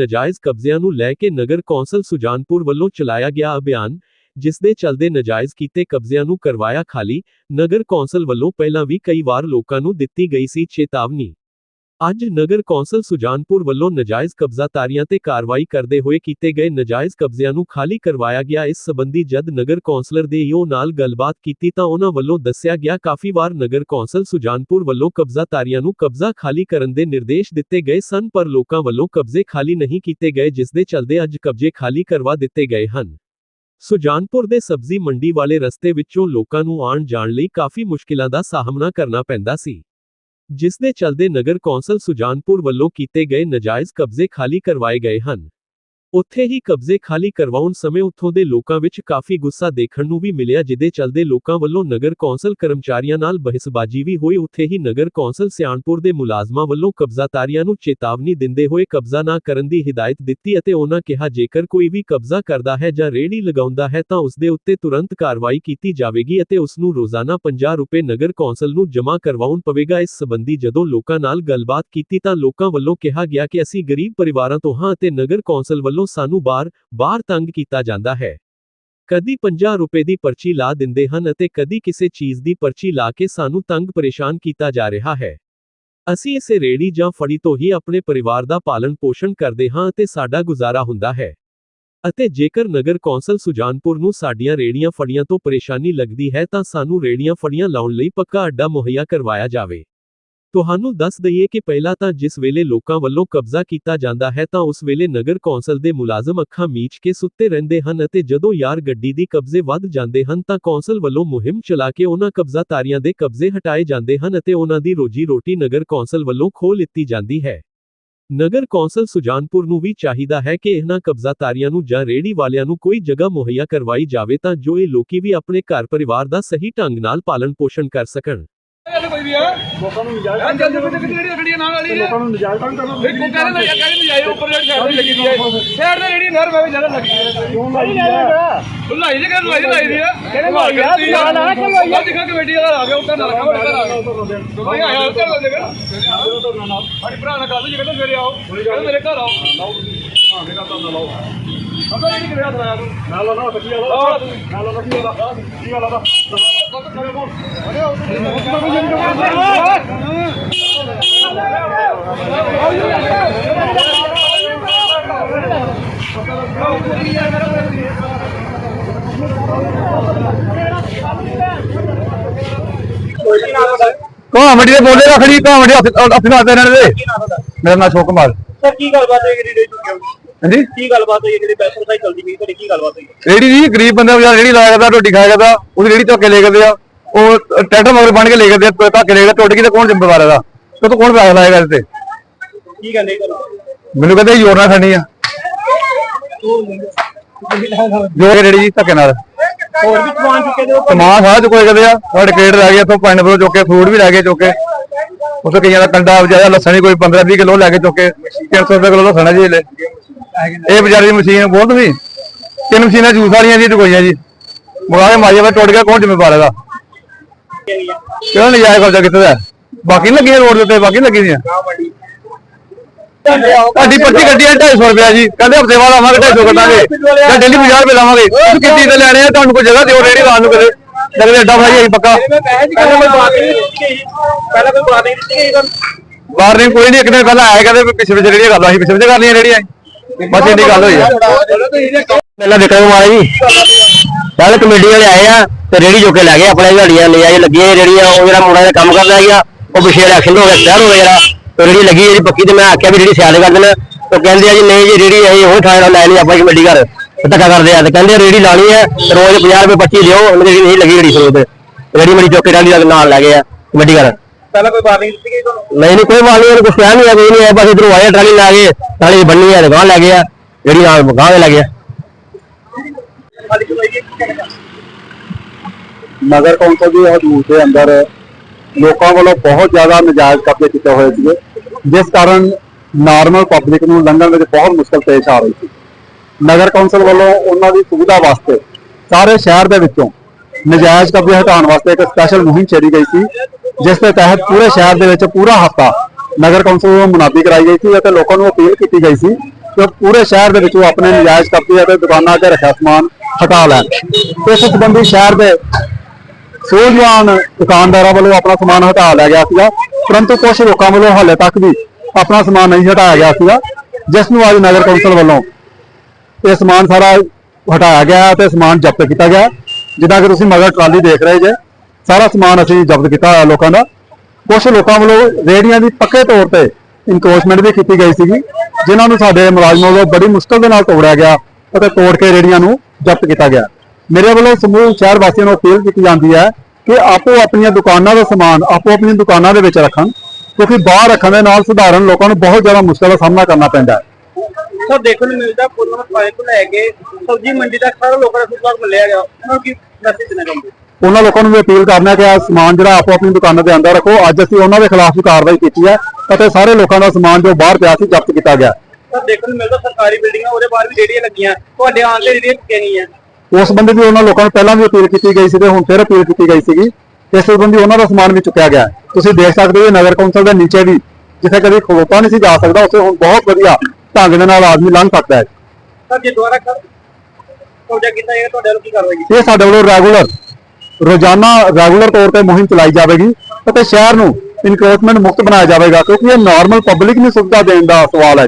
ਨਜਾਇਜ਼ ਕਬਜ਼ਿਆਂ ਨੂੰ ਲੈ ਕੇ ਨਗਰ ਕੌਂਸਲ ਸੁਜਾਨਪੁਰ ਵੱਲੋਂ ਚਲਾਇਆ ਗਿਆ ਅਭਿਆਨ, ਜਿਸ ਦੇ ਚੱਲਦੇ ਨਜਾਇਜ਼ ਕੀਤੇ ਕਬਜ਼ਿਆਂ ਨੂੰ ਕਰਵਾਇਆ ਖਾਲੀ, ਨਗਰ ਕੌਂਸਲ ਵੱਲੋਂ ਪਹਿਲਾਂ ਵੀ ਕਈ ਵਾਰ ਲੋਕਾਂ ਨੂੰ ਦਿੱਤੀ ਗਈ ਸੀ ਚੇਤਾਵਨੀ। ਅੱਜ ਨਗਰ ਕੌਂਸਲ ਸੁਜਾਨਪੁਰ ਵੱਲੋਂ ਨਜਾਇਜ਼ ਕਬਜ਼ਾਤਾਰੀਆਂ ਤੇ ਕਾਰਵਾਈ ਕਰਦੇ ਹੋਏ ਕੀਤੇ ਗਏ ਨਜਾਇਜ਼ ਕਬਜ਼ਿਆਂ ਨੂੰ ਖਾਲੀ ਕਰਵਾਇਆ ਗਿਆ। ਇਸ ਸਬੰਧੀ ਜਦ ਨਗਰ ਕੌਂਸਲਰ ਦੇ ਈਓ ਨਾਲ ਗੱਲਬਾਤ ਕੀਤੀ ਤਾਂ ਉਹਨਾਂ ਵੱਲੋਂ ਦੱਸਿਆ ਗਿਆ, ਕਾਫੀ ਵਾਰ ਨਗਰ ਕੌਂਸਲ ਸੁਜਾਨਪੁਰ ਵੱਲੋਂ ਕਬਜ਼ਾਤਾਰੀਆਂ ਨੂੰ ਕਬਜ਼ਾ ਖਾਲੀ ਕਰਨ ਦੇ ਨਿਰਦੇਸ਼ ਦਿੱਤੇ ਗਏ ਸਨ, ਪਰ ਲੋਕਾਂ ਵੱਲੋਂ ਕਬਜ਼ੇ ਖਾਲੀ ਨਹੀਂ ਕੀਤੇ ਗਏ, ਜਿਸ ਦੇ ਚੱਲਦੇ ਅੱਜ ਕਬਜ਼ੇ ਖਾਲੀ ਕਰਵਾ ਦਿੱਤੇ ਗਏ ਹਨ। ਸੁਜਾਨਪੁਰ ਦੇ ਸਬਜ਼ੀ ਮੰਡੀ ਵਾਲੇ ਰਸਤੇ ਵਿੱਚੋਂ ਲੋਕਾਂ ਨੂੰ ਆਉਣ ਜਾਣ ਲਈ ਕਾਫੀ ਮੁਸ਼ਕਿਲਾਂ ਦਾ ਸਾਹਮਣਾ ਕਰਨਾ ਪੈਂਦਾ ਸੀ। ਜਿਸ ਦੇ ਚੱਲਦੇ ਨਗਰ ਕੌਂਸਲ ਸੁਜਾਨਪੁਰ ਵੱਲੋਂ ਕੀਤੇ ਗਏ ਨਜਾਇਜ਼ ਕਬਜ਼ੇ ਖਾਲੀ ਕਰਵਾਏ ਗਏ ਹਨ। ਉੱਥੇ ਹੀ ਕਬਜ਼ੇ ਖਾਲੀ ਕਰਵਾਉਣ ਸਮੇਂ ਉੱਥੋਂ ਦੇ ਲੋਕਾਂ ਵਿੱਚ ਕਾਫੀ ਗੁੱਸਾ ਦੇਖਣ ਨੂੰ ਵੀ ਮਿਲਿਆ, ਜਿਹਦੇ ਚਲਦੇ ਲੋਕਾਂ ਵੱਲੋਂ ਨਗਰ ਕੌਂਸਲ ਕਰਮਚਾਰੀਆਂ ਨਾਲ ਬਹਿਸਬਾਜ਼ੀ ਵੀ ਹੋਈ। ਉੱਥੇ ਹੀ ਨਗਰ ਕੌਂਸਲ ਸਿਆਣਪੁਰ ਦੇ ਮੁਲਾਜ਼ਮਾਂ ਵੱਲੋਂ ਕਬਜ਼ਾਤਾਰੀਆਂ ਨੂੰ ਚੇਤਾਵਨੀ ਦਿੰਦੇ ਹੋਏ ਕਬਜ਼ਾ ਨਾ ਕਰਨ ਦੀ ਹਦਾਇਤ ਦਿੱਤੀ ਅਤੇ ਉਹਨਾਂ ਕਿਹਾ, ਜੇਕਰ ਕੋਈ ਵੀ ਕਬਜ਼ਾ ਕਰਦਾ ਹੈ ਜਾਂ ਰੇਹੜੀ ਲਗਾਉਂਦਾ ਹੈ, ਤਾਂ ਉਸ ਦੇ ਉੱਤੇ ਤੁਰੰਤ ਕਾਰਵਾਈ ਕੀਤੀ ਜਾਵੇਗੀ ਅਤੇ ਉਸ ਨੂੰ ਰੋਜ਼ਾਨਾ 50 ਰੁਪਏ ਨਗਰ ਕੌਂਸਲ ਨੂੰ ਜਮ੍ਹਾਂ ਕਰਵਾਉਣ ਪਵੇਗਾ। ਇਸ ਸੰਬੰਧੀ ਜਦੋਂ ਲੋਕਾਂ ਨਾਲ ਗੱਲਬਾਤ ਕੀਤੀ ਤਾਂ ਲੋਕਾਂ ਵੱਲੋਂ ਕਿਹਾ ਗਿਆ ਕਿ, ਅਸੀਂ ਗਰੀਬ ਪਰਿਵਾਰਾਂ ਤੋਂ ਹਾਂ ਅਤੇ ਨਗਰ ਕੌਂਸਲ ਵੱਲੋਂ ਸਾਨੂੰ ਬਾਰ ਬਾਰ ਤੰਗ ਕੀਤਾ ਜਾਂਦਾ ਹੈ। ਕਦੀ 50 ਰੁਪਏ ਦੀ ਪਰਚੀ ਲਾ ਦਿੰਦੇ ਹਨ ਅਤੇ ਕਦੀ ਕਿਸੇ ਚੀਜ਼ ਦੀ ਪਰਚੀ ਲਾ ਕੇ ਸਾਨੂੰ ਤੰਗ ਪਰੇਸ਼ਾਨ ਕੀਤਾ ਜਾ ਰਿਹਾ ਹੈ। ਅਸੀਂ ਇਸੇ ਰੇੜੀ ਜਾਂ ਫੜੀ ਤੋਂ ਹੀ ਆਪਣੇ ਪਰਿਵਾਰ ਦਾ ਪਾਲਣ ਪੋਸ਼ਣ ਕਰਦੇ ਹਾਂ ਅਤੇ ਸਾਡਾ ਗੁਜ਼ਾਰਾ ਹੁੰਦਾ ਹੈ। ਅਤੇ ਜੇਕਰ ਨਗਰ ਕੌਂਸਲ ਸੁਜਾਨਪੁਰ ਨੂੰ ਸਾਡੀਆਂ ਰੇੜੀਆਂ ਫੜੀਆਂ ਤੋਂ ਪਰੇਸ਼ਾਨੀ ਲੱਗਦੀ ਹੈ ਤਾਂ ਸਾਨੂੰ ਰੇੜੀਆਂ ਫੜੀਆਂ ਲਾਉਣ ਲਈ ਪੱਕਾ ਅੱਡਾ ਮੁਹੱਈਆ ਕਰਵਾਇਆ ਜਾਵੇ। ਤੁਹਾਨੂੰ ਦੱਸ ਦਈਏ ਕਿ ਪਹਿਲਾਂ ਤਾਂ ਜਿਸ ਵੇਲੇ ਲੋਕਾਂ ਵੱਲੋਂ ਕਬਜ਼ਾ ਕੀਤਾ ਜਾਂਦਾ ਹੈ ਤਾਂ ਉਸ ਵੇਲੇ ਨਗਰ ਕੌਂਸਲ ਦੇ ਮੁਲਾਜ਼ਮ ਅੱਖਾਂ ਮੀਚ ਕੇ ਸੁੱਤੇ ਰਹਿੰਦੇ ਹਨ ਅਤੇ ਜਦੋਂ ਯਾਰ ਗੱਡੀ ਦੀ ਕਬਜ਼ੇ ਵੱਧ ਜਾਂਦੇ ਹਨ ਤਾਂ ਕੌਂਸਲ ਵੱਲੋਂ ਮੁਹਿੰਮ ਚਲਾ ਕੇ ਉਹਨਾਂ ਕਬਜ਼ਾਤਾਰੀਆਂ ਦੇ ਕਬਜ਼ੇ ਹਟਾਏ ਜਾਂਦੇ ਹਨ ਅਤੇ ਉਹਨਾਂ ਦੀ ਰੋਜੀ ਰੋਟੀ ਨਗਰ ਕੌਂਸਲ ਵੱਲੋਂ ਖੋਹ ਲਿੱਤੀ ਜਾਂਦੀ ਹੈ। ਨਗਰ ਕੌਂਸਲ ਸੁਜਾਨਪੁਰ ਨੂੰ ਵੀ ਚਾਹੀਦਾ ਹੈ ਕਿ ਇਹਨਾਂ ਕਬਜ਼ਾਤਾਰੀਆਂ ਨੂੰ ਜਾਂ ਰੇੜੀ ਵਾਲਿਆਂ ਨੂੰ ਕੋਈ ਜਗ੍ਹਾ ਮੁਹੱਈਆ ਕਰਵਾਈ ਜਾਵੇ ਤਾਂ ਜੋ ਇਹ ਲੋਕੀ ਵੀ ਆਪਣੇ ਘਰ ਪਰਿਵਾਰ ਦਾ ਸਹੀ ਢੰਗ ਨਾਲ ਪਾਲਣ ਪੋਸ਼ਣ ਕਰ ਸਕਣ। ਕੋਈ ਵੀ ਆ। ਲੋਕਾਂ ਨੂੰ ਨਜਾਇਜ਼ ਹਾਂ ਕਿਤੇ ਕਿਤੇ ਜਿਹੜੀ ਗੱਡੀਆਂ ਨਾਲ ਵਾਲੀ ਲੋਕਾਂ ਨੂੰ ਨਜਾਇਜ਼ ਤੰਗ ਕਰਨਾ ਫਿਰ ਕੋਈ ਕਹਿੰਦਾ ਨਾ ਕਹਿੰਦੇ ਨਜਾਇਜ਼ ਉੱਪਰ ਜਿਹੜੀ ਸਾਈਡ ਤੇ ਲੱਗੀ ਦੀ ਹੈ ਸਾਈਡ ਤੇ ਜਿਹੜੀ ਨਰ ਮੈਂ ਵੀ ਜ਼ਿਆਦਾ ਲੱਗੀ ਹੈ ਕਿਉਂ ਲਾਈ ਹੈ ਲਾਈ ਜੇ ਕਹਿੰਦਾ ਲਾਈ ਲਾਈ ਦੀ ਹੈ ਕਿਹਨੇ ਲਾਈ ਆ? ਤੂੰ ਨਾਲ ਆ ਕੇ ਲਾਈ ਆ? ਦਿਖਾ ਕਮੇਟੀ ਵਾਲਾ ਆ ਗਿਆ ਉੱਤਰ ਨਾਲ ਕੰਮ ਕਰ ਕੋਈ ਆਇਆ ਉੱਤਰ ਨਾਲ ਦੇਗਾ ਸਾਡੀ ਭਰਾ ਨਾਲ ਗੱਲ ਜੀ ਕਹਿੰਦਾ ਸਵੇਰੇ ਆਓ ਕਹਿੰਦਾ ਮੇਰੇ ਘਰ ਆਓ। ਹਾਂ ਮੇਰਾ ਤਾਂ ਨਾ ਲਾਓ ਅਗਰ ਇਹ ਹੱਥ ਲਾਇਆ ਤੂੰ। ਨਾਲ ਲਾ ਨਾ ਵਾਲਾ ਨਾਲ ਲਾ ਕੱਚੀ ਵਾਲਾ ਕੀ ਵਾਲਾ ਦਾ ਕਾਮੇਡੀ ਦੇ ਬੋਲੇ ਰੱਖਣੀ ਰਹਿਣ ਦੇ ਮੇਰਾ ਨਾਮ ਸ਼ੋਕ ਕੁਮਾਰ ਸਰ ਕੀ ਗੱਲਬਾਤ ਹੈ ਜਿਹੜੀ ਰੇਡੀ ਚੁੱਕੀ ਹਾਂਜੀ? ਕੀ ਗੱਲਬਾਤ ਹੈ ਜਿਹੜੀ ਪੈਸਾ ਸਾਈ ਚਲਦੀ ਵੀ ਤੁਹਾਡੀ ਕੀ ਗੱਲਬਾਤ ਹੈ ਰੇੜੀ ਦੀ ਗਰੀਬ ਬੰਦਾ ਵਿਚਾਰਾ ਰੇੜੀ ਲਾਇਆ ਕਰਦਾ ਰੋਟੀ ਖਾਇਆ ਕਰਦਾ ਉਹਦੀ ਰੇੜੀ ਧੱਕੇ ਲੈ ਕਰਦੇ ਆ। ਉਹ ਟਰੈਕਟਰ ਮਗਰ ਬਣ ਕੇ ਲੈ ਕਰਦੇ ਆ ਧੱਕੇ ਲੈ ਟੁੱਟ ਗਈ ਤੇ ਕੌਣ ਜ਼ਿੰਮੇਵਾਰ ਇਹਦਾ? ਤੇ ਤੂੰ ਕੌਣ ਪੈਸਾ ਲਾਏਗਾ ਤੇ ਕੀ ਕਹਿੰਦੇ ਮੈਨੂੰ ਕਹਿੰਦੇ ਯੋਰਨਾ ਖਾਣੀ ਆ। ਜੋ ਰੇੜੀ ਧੱਕੇ ਨਾਲ। ਹੋਰ ਵੀ ਸਮਾਨ ਚੁੱਕੇ ਦੇ ਸਮਾਨ ਸਾਰਾ ਚੁੱਕੇ ਕਰਦੇ ਆ ਸਾਡੇ ਕੇਟ ਲੈ ਗਏ ਇੱਥੋਂ ਪੰਜ ਬਰੋ ਚੁੱਕੇ ਫਰੂਟ ਵੀ ਲੈ ਗਏ ਚੁੱਕੇ ਉੱਥੇ ਕਈਆਂ ਦਾ ਕੰਡਾ ਵਜਾਇਆ ਲਸਣ ਹੀ ਕੋਈ 15 20 ਕਿਲੋ ਲੈ ਕੇ ਚੁੱਕੇ 300 ਰੁਪਏ ਕਿਲੋ ਲਸਣ ਹੈ ਜੀ ਇਹਲੇ ਇਹ ਵਿਚਾਰੀ ਦੀ ਮਸ਼ੀਨ ਬਹੁਤ ਤੁਸੀਂ ਤਿੰਨ ਮਸ਼ੀਨਾਂ ਜੂਸ ਵਾਲੀਆਂ ਜੀ ਟਕੋਈਆਂ ਜੀ। ਮੁਗਾ ਕੇ ਮਾਰੀਆ ਵਾ ਟੁੱਟ ਗਿਆ ਕੌਣ ਜ਼ਿੰਮੇਵਾਰ ਇਹਦਾ? ਕਿਹੜਾ ਨਹੀਂ ਜਾਇਆ ਕਬਜ਼ਾ ਕਿੱਥੇ ਦਾ? ਬਾਕੀ ਨੀ ਲੱਗੀਆਂ ਰੋਡ ਦੇ ਉੱਤੇ ਬਾਕੀ ਲੱਗੀ ਦੀਆਂ। ਤੁਹਾਡੀ ਪਰਚੀ ਕੱਢੀ ਹੈ 250 ਰੁਪਏ ਜੀ। ਕਹਿੰਦੇ ਹਫ਼ਤੇ ਬਾਅਦ ਆਵਾਂਗੇ 250 ਕੱਟਾਂਗੇ ਜਾਂ ਡੇਲੀ 50 ਰੁਪਏ ਲਾਵਾਂਗੇ। ਤੁਸੀਂ ਕਿੰਨੀ ਤੇ ਲੈਣੇ ਆ ਤੁਹਾਨੂੰ ਕੋਈ ਜਗ੍ਹਾ ਦਿਓ ਰੇੜੀ ਲਾਉਣ ਨੂੰ ਕਦੇ। ਲੱਗਦੇ ਅੱਡਾ ਭਾਈ ਅਸੀਂ ਪੱਕਾ। ਪਹਿਲਾਂ ਕੋਈ ਵਾਰਨਿੰਗ ਕੋਈ ਨਹੀਂ ਇੱਕ ਦਿਨ ਪਹਿਲਾਂ ਆਇਆ ਕਹਿੰਦੇ ਵੀ ਪਿਛੇ ਪਿਛੇ ਜਿਹੜੀਆਂ ਗੱਲਾਂ ਸੀ ਪਿਛੇ ਪਿਛੇ ਕਰ ਲਈਆਂ ਜਿਹੜੀਆਂ ਬਸ ਇੰਨੀ ਗੱਲ ਹੋਈ ਆ। ਪਹਿਲਾਂ ਵਿਕਰਮ ਕੁਮਾਰ ਜੀ। ਕੱਲ ਕਮੇਟੀ ਵਾਲੇ ਆਏ ਆ ਤੇ ਰੇੜੀ ਚੁੱਕ ਕੇ ਲੈ ਗਏ ਆਪਣੇ ਝਾੜੀਆਂ ਲੈ ਆਏ, ਲੱਗੀਆਂ ਜਿਹੜੀਆਂ ਉਹ ਜਿਹੜਾ ਮੁੰਡਾ ਦਾ ਕੰਮ ਕਰਦਾ ਹੈਗਾ ਉਹ ਪਿਛੇ ਇਲੈਕਸ਼ਨ ਹੋ ਗਿਆ ਸ਼ਹਿਰ ਹੋ ਗਿਆ ਜਿਹੜਾ। ਤੇ ਰੇੜੀ ਲੱਗੀ ਜਿਹੜੀ ਪੱਕੀ ਤੇ ਮੈਂ ਆਖਿਆ ਵੀ ਰੇੜੀ ਸਿਆਲ ਕਰ ਦੇਣਾ। ਤੇ ਕਹਿੰਦੇ ਆ ਜੀ, ਨਹੀਂ ਜੀ, ਰੇੜੀ ਅਸੀਂ ਉਹ ਠਾਣੇ ਨਾਲ ਲੈ ਲਈ ਆਪਾਂ ਕਮੇਟੀ ਘਰ ਧੱਕਾ ਕਰਦੇ ਆ। ਤੇ ਕਹਿੰਦੇ ਰੇੜੀ ਲਾਣੀ ਹੈ ਰੋਜ਼ 50 ਰੁਪਏ 25 ਦਿਓ ਉਹਨਾਂ ਨਹੀਂ ਲੱਗੀ ਰੇੜੀ ਸਰੋਤ ਰੇੜੀ ਮੇਰੀ ਚੁੱਕ ਕੇ ਨਾਲ ਲੈ ਗਏ ਆ ਕਮੇਟੀ ਘਰ। ਪਹਿਲਾਂ ਕੋਈ ਨਹੀਂ ਦਿੱਤੀ ਗਈ ਤੁਹਾਨੂੰ? ਨਹੀਂ ਨਹੀਂ ਕੋਈ ਮਾਲ ਨਹੀਂ ਕੁਛ ਪਿਆ ਨਹੀਂ ਹੈ ਕੋਈ ਨਹੀਂ ਹੈ ਬਸ ਇਧਰੋਂ ਆਏ ਟਰਾਲੀ ਲਾ ਗਏ ਟਰਾਲੀ ਬੰਨੀ ਹੈ ਦੁਕਾਨ ਲੈ ਗਏ ਆ ਜਿਹੜੀ ਗਾਂ ਲੈ ਗਿਆ ਖਾਲੀ ਚਲਾਈ ਕੀ ਕਹਿਣਾ ਨਗਰ ਕੌਂਸਲ ਦੀ ਹਦੂਦ ਦੇ ਅੰਦਰ ਲੋਕਾਂ ਵੱਲੋਂ ਬਹੁਤ ਜ਼ਿਆਦਾ ਨਜਾਇਜ਼ ਕਬਜ਼ੇ ਕੀਤੇ ਹੋਏ ਸੀਗੇ ਜਿਸ ਕਾਰਨ ਨਾਰਮਲ ਪਬਲਿਕ ਨੂੰ ਲੰਘਣ ਵਿੱਚ ਬਹੁਤ ਮੁਸ਼ਕਲ ਪੇਸ਼ ਆ ਰਹੀ ਸੀ। ਨਗਰ ਕੌਂਸਲ ਵੱਲੋਂ ਉਹਨਾਂ ਦੀ ਸੁਵਿਧਾ ਵਾਸਤੇ ਸਾਰੇ ਸ਼ਹਿਰ ਦੇ ਵਿੱਚੋਂ ਨਜਾਇਜ਼ ਕਬਜ਼ੇ ਹਟਾਉਣ ਵਾਸਤੇ ਇੱਕ ਸਪੈਸ਼ਲ ਮੁਹਿੰਮ ਛੇੜੀ ਗਈ ਸੀ ਜਿਸ ਦੇ ਤਹਿਤ ਪੂਰੇ ਸ਼ਹਿਰ ਦੇ ਵਿੱਚ ਪੂਰਾ ਹਫ਼ਤਾ ਨਗਰ ਕੌਂਸਲ ਵੱਲੋਂ ਮੁਨਾਦੀ ਕਰਾਈ ਗਈ ਸੀ ਅਤੇ ਲੋਕਾਂ ਨੂੰ ਅਪੀਲ ਕੀਤੀ ਗਈ ਸੀ ਕਿ ਉਹ ਪੂਰੇ ਸ਼ਹਿਰ ਦੇ ਵਿੱਚੋਂ ਆਪਣੇ ਨਜਾਇਜ਼ ਕਬਜ਼ੇ ਅਤੇ ਦੁਕਾਨਾਂ ਅੱਗੇ ਰੱਖਿਆ ਸਮਾਨ ਹਟਾ ਲੈਣ। ਇਸ ਸੰਬੰਧੀ ਸ਼ਹਿਰ ਦੇ ਸੂਝਵਾਨ ਦੁਕਾਨਦਾਰਾਂ ਵੱਲੋਂ ਆਪਣਾ ਸਮਾਨ ਹਟਾ ਲਿਆ ਗਿਆ ਸੀਗਾ, ਪਰੰਤੂ ਕੁਝ ਲੋਕਾਂ ਵੱਲੋਂ ਹਾਲੇ ਤੱਕ ਵੀ ਆਪਣਾ ਸਮਾਨ ਨਹੀਂ ਹਟਾਇਆ ਗਿਆ ਸੀਗਾ, ਜਿਸ ਨੂੰ ਅੱਜ ਨਗਰ ਕੌਂਸਲ ਵੱਲੋਂ ਇਹ ਸਮਾਨ ਸਾਰਾ ਹਟਾਇਆ ਗਿਆ ਤੇ ਸਮਾਨ ਜ਼ਬਤ ਕੀਤਾ ਗਿਆ। ਜਿੱਦਾਂ ਕਿ ਤੁਸੀਂ ਮਗਰ ਟਰਾਲੀ ਦੇਖ ਰਹੇ ਜੇ ਸਾਰਾ ਸਮਾਨ ਅਸੀਂ ਜ਼ਬਤ ਕੀਤਾ ਹੋਇਆ ਲੋਕਾਂ ਦਾ। ਕੁਝ ਲੋਕਾਂ ਵੱਲੋਂ ਰੇਹੜੀਆਂ ਦੀ ਪੱਕੇ ਤੌਰ ਤੇ ਇਨਕਰੋਚਮੈਂਟ ਵੀ ਕੀਤੀ ਗਈ ਸੀਗੀ, ਜਿਨ੍ਹਾਂ ਨੂੰ ਸਾਡੇ ਮੁਲਾਜ਼ਮਾਂ ਵੱਲੋਂ ਬੜੀ ਮੁਸ਼ਕਲ ਦੇ ਨਾਲ ਤੋੜਿਆ ਗਿਆ ਅਤੇ ਤੋੜ ਕੇ ਰੇਹੜੀਆਂ ਨੂੰ ਜ਼ਬਤ ਕੀਤਾ ਗਿਆ। ਮੇਰੇ ਵੱਲੋਂ ਸਮੂਹ ਸ਼ਹਿਰ ਵਾਸੀਆਂ ਨੂੰ ਅਪੀਲ ਕੀਤੀ ਜਾਂਦੀ ਹੈ ਕਿ ਆਪੋ ਆਪਣੀਆਂ ਦੁਕਾਨਾਂ ਦਾ ਸਮਾਨ ਆਪੋ ਆਪਣੀਆਂ ਦੁਕਾਨਾਂ ਦੇ ਵਿੱਚ ਰੱਖਣ, ਕਿਉਂਕਿ ਬਾਹਰ ਰੱਖਣ ਦੇ ਨਾਲ ਸਧਾਰਨ ਲੋਕਾਂ ਨੂੰ ਬਹੁਤ ਜ਼ਿਆਦਾ ਮੁਸ਼ਕਲ ਦਾ ਸਾਹਮਣਾ ਕਰਨਾ ਪੈਂਦਾ ਹੈ। ਸਰ, ਦੇਖਣ ਨੂੰ ਮਿਲਦਾ ਪੁਰਨਾ ਪਾਏ ਲੈ ਕੇ ਸਬਜ਼ੀ ਮੰਡੀ ਤੱਕ ਸਾਰੇ ਲੋਕਾਂ ਦਾ ਫੁੱਟਬਾਲ ਮਿਲਿਆ ਗਿਆ। ਉਹਨਾਂ ਨੂੰ ਕੀ ਮੈਸੇਜ ਦੇਣਾ ਚਾਹੁੰਦੇ ਉਹਨਾਂ ਲੋਕਾਂ ਨੂੰ ਵੀ ਅਪੀਲ ਕਰਨਾ ਕਿ ਆ ਸਮਾਨ ਜਿਹੜਾ ਆਪੋ ਆਪਣੀ ਦੁਕਾਨਾਂ ਦੇ ਅੰਦਰ ਰੱਖੋ। ਅੱਜ ਅਸੀਂ ਉਹਨਾਂ ਦੇ ਖਿਲਾਫ ਵੀ ਕਾਰਵਾਈ ਕੀਤੀ ਹੈ ਅਤੇ ਸਾਰੇ ਲੋਕਾਂ ਦਾ ਸਮਾਨ ਜੋ ਬਾਹਰ ਪਿਆ ਸੀ ਜ਼ਬਤ ਕੀਤਾ ਗਿਆ। ਸਰ ਦੇਖਣ ਨੂੰ ਮਿਲਦਾ ਸਰਕਾਰੀ ਬਿਲਡਿੰਗਾਂ ਉਹਦੇ ਬਾਹਰ ਵੀ ਰੇੜੀਆਂ ਲੱਗੀਆਂ। ਤੁਹਾਡੇ ਆਉਣ ਤੇ ਰੇੜੀਆਂ ਚੁੱਕੀਆਂ ਗਈਆਂ? ਉਸ ਸੰਬੰਧੀ ਵੀ ਉਹਨਾਂ ਲੋਕਾਂ ਨੂੰ ਪਹਿਲਾਂ ਵੀ ਅਪੀਲ ਕੀਤੀ ਗਈ ਸੀ ਤੇ ਹੁਣ ਫਿਰ ਅਪੀਲ ਕੀਤੀ ਗਈ ਸੀਗੀ। ਇਸ ਸੰਬੰਧੀ ਉਹਨਾਂ ਦਾ ਸਮਾਨ ਵੀ ਚੁੱਕਿਆ ਗਿਆ। ਤੁਸੀਂ ਦੇਖ ਸਕਦੇ ਹੋ ਨਗਰ ਕੌਂਸਲ ਦੇ ਨੀਚੇ ਵੀ ਜਿੱਥੇ ਕਦੇ ਖਲੋਤਾ ਨਹੀਂ ਸੀ ਜਾ ਸਕਦਾ ਉੱਥੇ ਹੁਣ ਬਹੁਤ ਵਧੀਆ ਢੰਗ ਦੇ ਨਾਲ ਆਦਮੀ ਲੰਘ ਸਕਦਾ ਹੈ। ਸਰ ਜੇ ਕਰ ਕਬਜ਼ਾ ਕੀਤਾ ਜਾਏਗਾ ਤੁਹਾਡੇ ਵੱਲੋਂ ਕੀ ਕਾਰਵਾਈ ਇਹ ਸਾਡੇ ਵੱਲੋਂ ਰੈਗੂਲਰ ਰੋਜ਼ਾਨਾ ਰੈਗੂਲਰ ਤੌਰ ਤੇ ਮੁਹਿੰਮ ਚਲਾਈ ਜਾਵੇਗੀ ਅਤੇ ਸ਼ਹਿਰ ਨੂੰ ਇਨਕਰੋਚਮੈਂਟ ਮੁਕਤ ਬਣਾਇਆ ਜਾਵੇਗਾ ਕਿਉਂਕਿ ਇਹ ਨਾਰਮਲ ਪਬਲਿਕ ਨੂੰ ਸੁਵਿਧਾ ਦੇਣ ਦਾ ਸਵਾਲ ਹੈ।